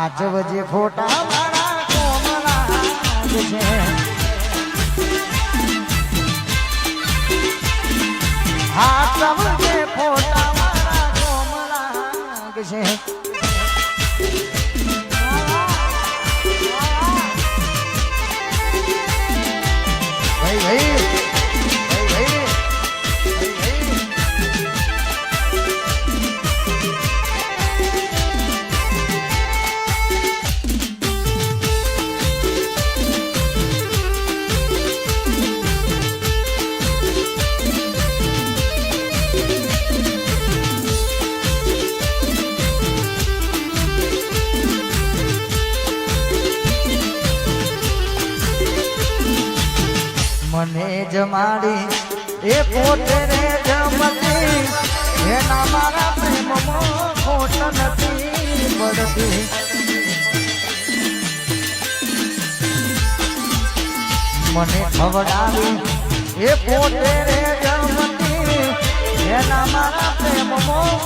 હાથ ખોટા મારા કોમલા છે હાથ વજે ફોટા. મારા કોમલા છે મને જમાડી એ પોતે રે જમતી એના મારા પ્રેમમાં નથી પડતી. મને ખવડાવી, એ પોતે રે જમતી એના મારા પ્રેમમાં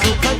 ઉપરનું